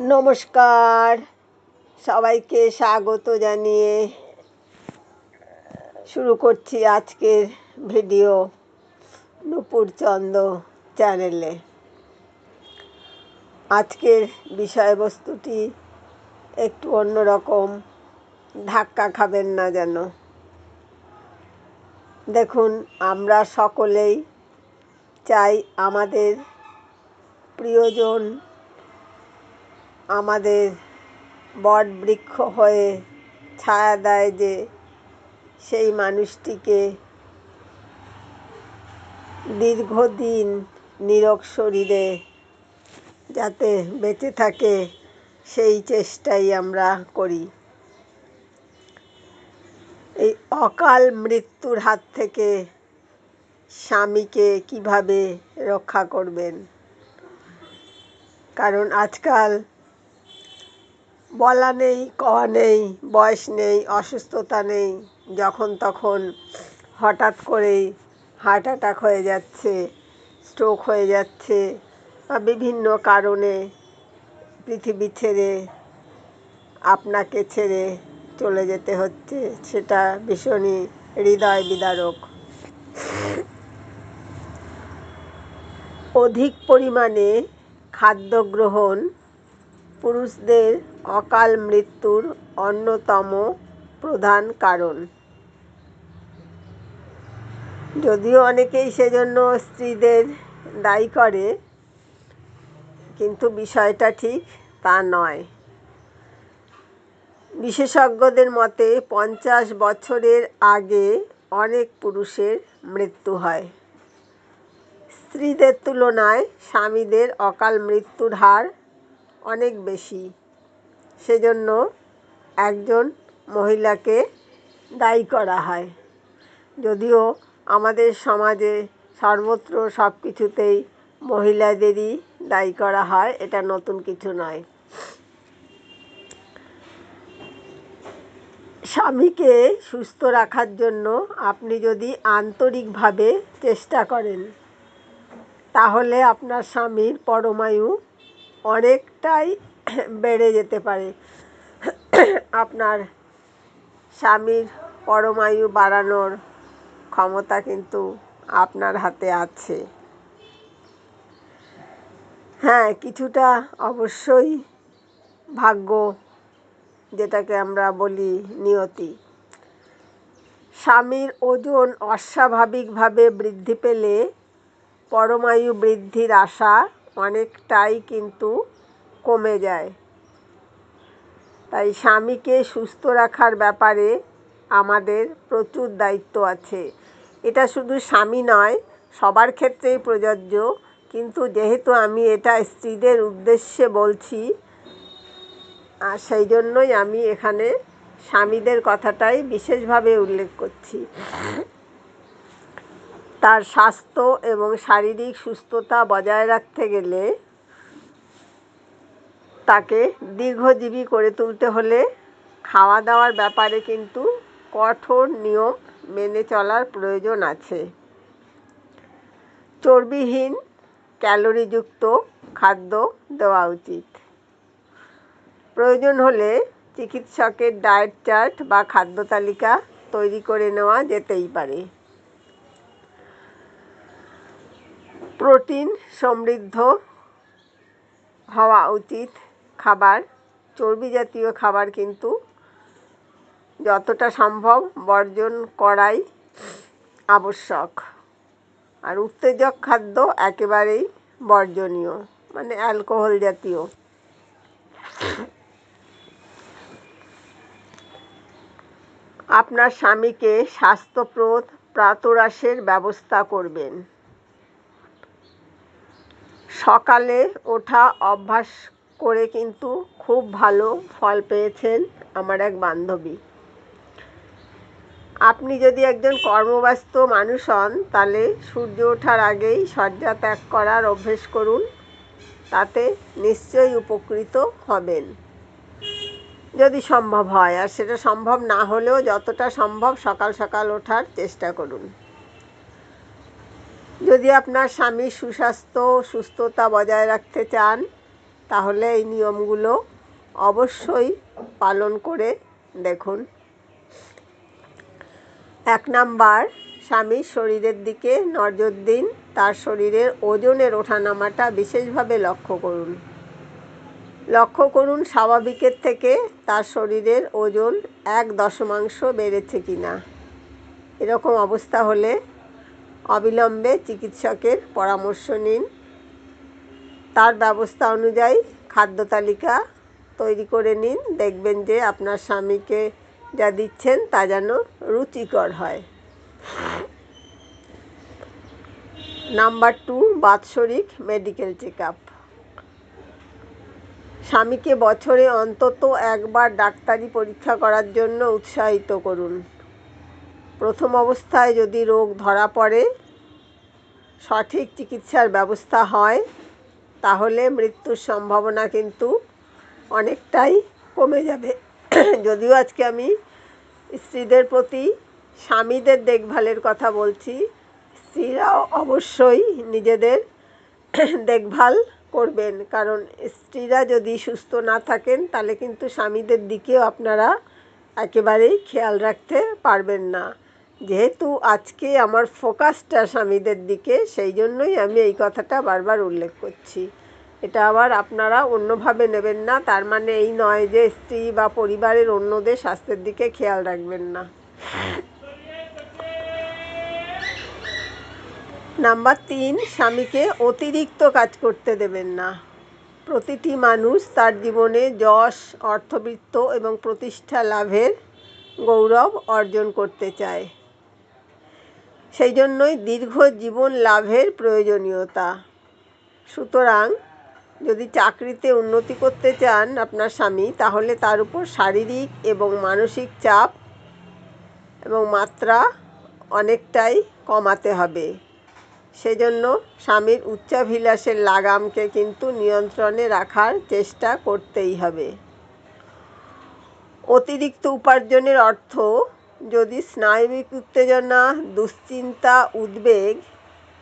নমস্কার। সবাইকে স্বাগত জানিয়ে শুরু করছি আজকের ভিডিও নূপুর চন্দ চ্যানেলে। আজকের বিষয়বস্তুটি একটু অন্যরকম, ধাক্কা খাবেন না যেন। দেখুন, আমরা সকলেই চাই আমাদের প্রিয়জন আমাদের বট বৃক্ষ হয়ে ছায়া দেয় যে সেই মানুষটিকে দীর্ঘদিন নিরোগ শরীরে যাতে বেঁচে থাকে, সেই চেষ্টাই আমরা করি। এই অকাল মৃত্যুর হাত থেকে স্বামীকে কীভাবে রক্ষা করবেন? কারণ আজকাল বলা নেই, কওয়া নেই, বয়স নেই, অসুস্থতা নেই, যখন তখন হঠাৎ করেই হার্ট অ্যাটাক হয়ে যাচ্ছে, স্ট্রোক হয়ে যাচ্ছে, বা বিভিন্ন কারণে পৃথিবী ছেড়ে আপনাকে ছেড়ে চলে যেতে হচ্ছে, সেটা ভীষণই হৃদয় বিদারক। অধিক পরিমাণে খাদ্য গ্রহণ পুরুষদের অকাল মৃত্যুর অন্যতম প্রধান কারণ। যদিও অনেকেই সেজন্য স্ত্রীদের দায়ী করে, কিন্তু বিষয়টা ঠিক তা নয়। বিশেষজ্ঞদের মতে, পঞ্চাশ বছরের আগে অনেক পুরুষের মৃত্যু হয়। স্ত্রীদের তুলনায় স্বামীদের অকাল মৃত্যুর হার অনেক বেশি। সেজন্য একজন মহিলাকে দায়ী করা হয়। যদিও আমাদের সমাজে সর্বত্র সব কিছুতেই মহিলাদেরই দায়ী করা হয়, এটা নতুন কিছু নয়। স্বামীকে সুস্থ রাখার জন্য আপনি যদি আন্তরিকভাবে চেষ্টা করেন, তাহলে আপনার স্বামীর পরমায়ু অনেকটাই বেড়ে যেতে পারে। আপনার স্বামীর পরমায়ু বাড়ানোর ক্ষমতা কিন্তু আপনার হাতে আছে। হ্যাঁ কিছুটা অবশ্যই ভাগ্য, যেটাকে আমরা বলি নিয়তি। স্বামীর ওজন অস্বাভাবিকভাবে বৃদ্ধি পেলে পরমায়ু বৃদ্ধির আশা অনেকটাই কিন্তু কমে যায়। তাই স্বামীকে সুস্থ রাখার ব্যাপারে আমাদের প্রচুর দায়িত্ব আছে। এটা শুধু স্বামী নয়, সবার ক্ষেত্রেই প্রযোজ্য। কিন্তু যেহেতু আমি এটা স্ত্রীদের উদ্দেশ্যে বলছি, আর সেই জন্যই আমি এখানে স্বামীদের কথাটাই বিশেষভাবে উল্লেখ করছি। তার স্বাস্থ্য এবং শারীরিক সুস্থতা বজায় রাখতে গেলে তাকে দীর্ঘজীবী করে তুলতে হলে খাওয়া দাওয়ার ব্যাপারে কিন্তু কঠোর নিয়ম মেনে চলার প্রয়োজন আছে। চর্বিহীন, ক্যালোরিযুক্ত খাদ্য দেওয়া উচিত। প্রয়োজন হলে চিকিৎসকের ডায়েট চার্ট বা খাদ্য তালিকা তৈরি করে নেওয়া যেতেই পারে। প্রোটিন সমৃদ্ধ হওয়া উচিত খাবার। চর্বি জাতীয় খাবার কিন্তু যতটা সম্ভব বর্জন করাই আবশ্যক। আর উত্তেজক খাদ্য একেবারেই বর্জনীয় মানে অ্যালকোহল জাতীয়। আপনার স্বামীকে স্বাস্থ্যপ্রদ প্রাতরাশের ব্যবস্থা করবেন। সকালে ওঠা অভ্যাস করে কিন্তু খুব ভালো ফল পেয়েছেন আমার এক বান্ধবী। আপনি যদি একজন কর্মব্যস্ত মানুষ হন, তাহলে সূর্য ওঠার আগেই শয্যা ত্যাগ করার অভ্যেস করুন। তাতে নিশ্চয়ই উপকৃত হবেন। যদি সম্ভব হয়, আর সেটা সম্ভব না হলেও যতটা সম্ভব সকাল সকাল ওঠার চেষ্টা করুন। যদি আপনার স্বামীর সুস্বাস্থ্য, সুস্থতা বজায় রাখতে চান, তাহলে এই নিয়মগুলো অবশ্যই পালন করে দেখুন। এক নাম্বার, স্বামীর শরীরের দিকে নজর দিন। তার শরীরের ওজনের ওঠানামাটা বিশেষভাবে লক্ষ্য করুন। লক্ষ্য করুন স্বাভাবিকের থেকে তার শরীরের ওজন এক দশমাংশ বেড়েছে কি না এরকম অবস্থা হলে অবিলম্বে চিকিৎসকের পরামর্শ নিন। তার ব্যবস্থা অনুযায়ী খাদ্য তালিকা তৈরি করে নিন। দেখবেন যে আপনার স্বামীকে যা দিচ্ছেন তা যেন রুচিকর হয়। নাম্বার টু বাৎসরিক মেডিকেল চেক আপ স্বামীকে বছরে অন্তত একবার ডাক্তারি পরীক্ষা করার জন্য উৎসাহিত করুন। প্রথম অবস্থায় যদি রোগ ধরা পড়ে, সঠিক চিকিৎসার ব্যবস্থা হয়, তাহলে মৃত্যুর সম্ভাবনা কিন্তু অনেকটাই কমে যাবে। যদিও আজকে আমি স্ত্রীদের প্রতি স্বামীদের দেখভালের কথা বলছি, স্ত্রীরাও অবশ্যই নিজেদের দেখভাল করবেন। কারণ স্ত্রীরা যদি সুস্থ না থাকেন, তাহলে কিন্তু স্বামীদের দিকেও আপনারা একেবারেই খেয়াল রাখতে পারবেন না। যেহেতু আজকে আমার ফোকাসটা স্বামীদের দিকে, সেই জন্যই আমি এই কথাটা বারবার উল্লেখ করছি। এটা আবার আপনারা অন্যভাবে নেবেন না, তার মানে এই নয় যে স্ত্রী বা পরিবারের অন্যদের স্বাস্থ্যের দিকে খেয়াল রাখবেন না। নাম্বার তিন, স্বামীকে অতিরিক্ত কাজ করতে দেবেন না। প্রতিটি মানুষ তার জীবনে যশ, অর্থবৃত্ত এবং প্রতিষ্ঠা লাভের গৌরব অর্জন করতে চায়। সেই জন্যই দীর্ঘ জীবন লাভের প্রয়োজনীয়তা। সুতরাং, যদি চাকরিতে উন্নতি করতে চান আপনার স্বামী, তাহলে তার উপর শারীরিক এবং মানসিক চাপ এবং মাত্রা অনেকটাই কমাতে হবে। সেজন্য স্বামীর উচ্চাভিলাষের লাগামকে কিন্তু নিয়ন্ত্রণে রাখার চেষ্টা করতেই হবে। অতিরিক্ত উপার্জনের অর্থ যদি স্নায়বিক উত্তেজনা, দুশ্চিন্তা, উদ্বেগ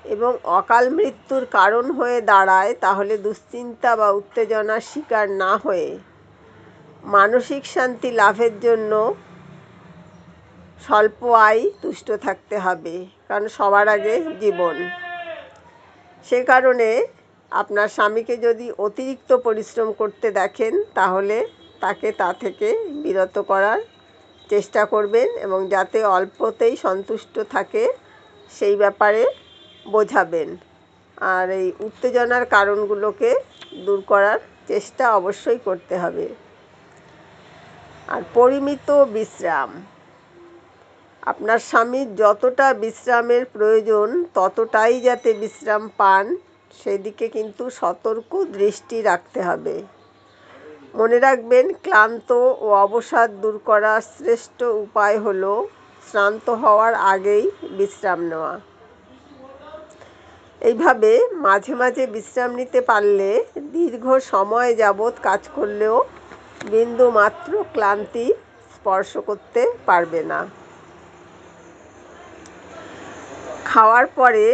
এবং অকাল মৃত্যুর কারণ হয়ে দাঁড়ায়, তাহলে দুশ্চিন্তা বা উত্তেজনার শিকার না হয়ে মানসিক শান্তি লাভের জন্য স্বল্প আয় তুষ্ট থাকতে হবে, কারণ সবার আগে জীবন। সে কারণে আপনার স্বামীকে যদি অতিরিক্ত পরিশ্রম করতে দেখেন, তাহলে তাকে তা থেকে বিরত করার চেষ্টা করবেন এবং যাতে অল্পতেই সন্তুষ্ট থাকে সেই ব্যাপারে বোঝাবেন। আর এই উত্তেজনার কারণগুলোকে দূর করার চেষ্টা অবশ্যই করতে হবে। আর পরিমিত বিশ্রাম। আপনার স্বামীর যতটা বিশ্রামের প্রয়োজন, ততটাই যাতে বিশ্রাম পান, সেদিকে কিন্তু সতর্ক দৃষ্টি রাখতে হবে। মনে রাখবেন, ক্লান্ত ও অবসাদ দূর করার শ্রেষ্ঠ উপায় হল শ্রান্ত হওয়ার আগেই বিশ্রাম নেওয়া। এইভাবে মাঝে মাঝে বিশ্রাম নিতে পারলে দীর্ঘ সময় যাবৎ কাজ করলেও বিন্দু মাত্র ক্লান্তি স্পর্শ করতে পারবে না। খাওয়ার পরে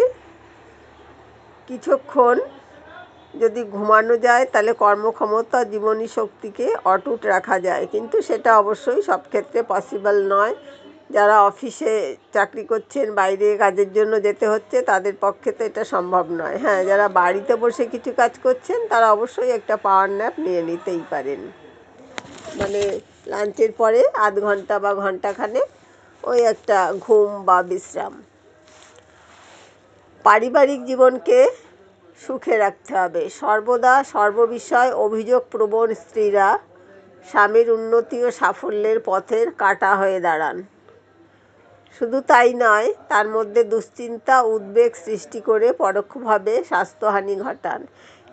কিছুক্ষণ যদি ঘুমানো যায়, তাহলে কর্মক্ষমতা, জীবনী শক্তিকে অটুট রাখা যায়। কিন্তু সেটা অবশ্যই সব ক্ষেত্রে পসিবল নয়। যারা অফিসে চাকরি করছেন, বাইরে কাজের জন্য যেতে হচ্ছে, তাদের পক্ষে তো এটা সম্ভব নয়। হ্যাঁ যারা বাড়িতে বসে কিছু কাজ করছেন, তারা অবশ্যই একটা পাওয়ার ন্যাপ নিয়ে নিতেই পারেন। মানে লাঞ্চের পরে আধ ঘণ্টা বা ঘন্টাখানে ওই একটা ঘুম বা বিশ্রাম। পারিবারিক জীবনকে সুখে রাখতে হবে। সর্বদা সর্ববিষয় অভিযোগ প্রবণ স্ত্রীরা স্বামীর উন্নতি ও সাফল্যের পথের কাটা হয়ে দাঁড়ান। শুধু তাই নয়, তার মধ্যে দুশ্চিন্তা, উদ্বেগ সৃষ্টি করে পরোক্ষভাবে স্বাস্থ্যহানি ঘটান।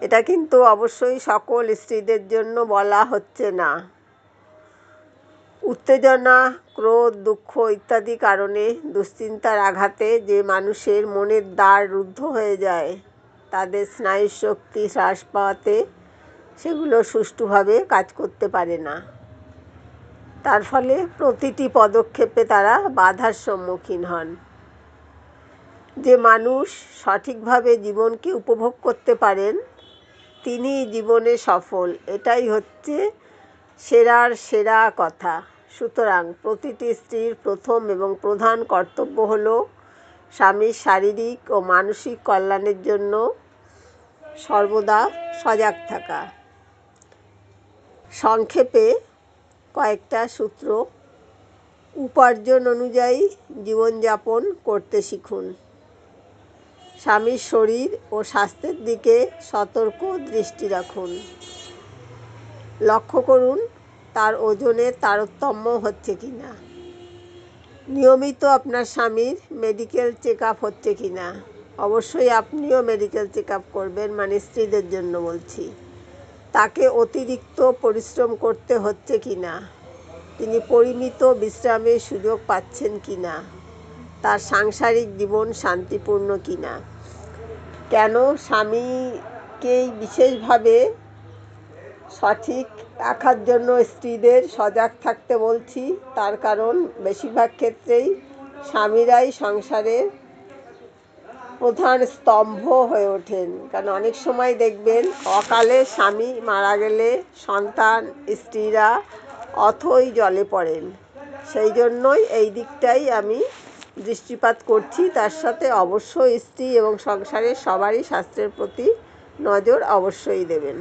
এটা কিন্তু অবশ্যই সকল স্ত্রীদের জন্য বলা হচ্ছে না। উত্তেজনা, ক্রোধ, দুঃখ ইত্যাদি কারণে দুশ্চিন্তার আঘাতে যে মানুষের মনের দ্বার রুদ্ধ হয়ে যায়। তাদের স্নায়ুর শক্তি হ্রাস পাওয়াতে সেগুলো সুষ্ঠুভাবে কাজ করতে পারে না। তার ফলে প্রতিটি পদক্ষেপে তারা বাধার সম্মুখীন হন। যে মানুষ সঠিকভাবে জীবনকে উপভোগ করতে পারেন, তিনিই জীবনে সফল। এটাই হচ্ছে সেরার সেরা কথা। সুতরাং প্রতিটি স্ত্রীর প্রথম এবং প্রধান কর্তব্য হল স্বামীর শারীরিক ও মানসিক কল্যাণের জন্য সর্বদা সজাগ থাকা। সংক্ষেপে কয়েকটা সূত্র। উপার্জন অনুযায়ী জীবনযাপন করতে শিখুন। স্বামীর শরীর ও স্বাস্থ্যের দিকে সতর্ক দৃষ্টি রাখুন। লক্ষ্য করুন, তার ওজনে তারতম্য হচ্ছে কি না নিয়মিত আপনার স্বামীর মেডিকেল চেক আপ হচ্ছে কি না অবশ্যই আপনিও মেডিকেল চেক আপ করবেন মানে স্ত্রীদের জন্য বলছি। তাকে অতিরিক্ত পরিশ্রম করতে হচ্ছে কি না তিনি পরিমিত বিশ্রামের সুযোগ পাচ্ছেন কি না তার সাংসারিক জীবন শান্তিপূর্ণ কি না কেন স্বামীকেই বিশেষভাবে সঠিক রাখার জন্য স্ত্রীদের সজাগ থাকতে বলছি। তার কারণ বেশিরভাগ ক্ষেত্রেই স্বামীরাই সংসারের প্রধান স্তম্ভ হয়ে ওঠেন। কারণ অনেক সময় দেখবেন, অকালে স্বামী মারা গেলে সন্তান, স্ত্রীরা অথই জলে পড়েন। সেই জন্যই এই দিকটাই আমি দৃষ্টিপাত করছি। তার সাথে অবশ্যই স্ত্রী এবং সংসারের সবারই স্বাস্থ্যের প্রতি নজর অবশ্যই দেবেন।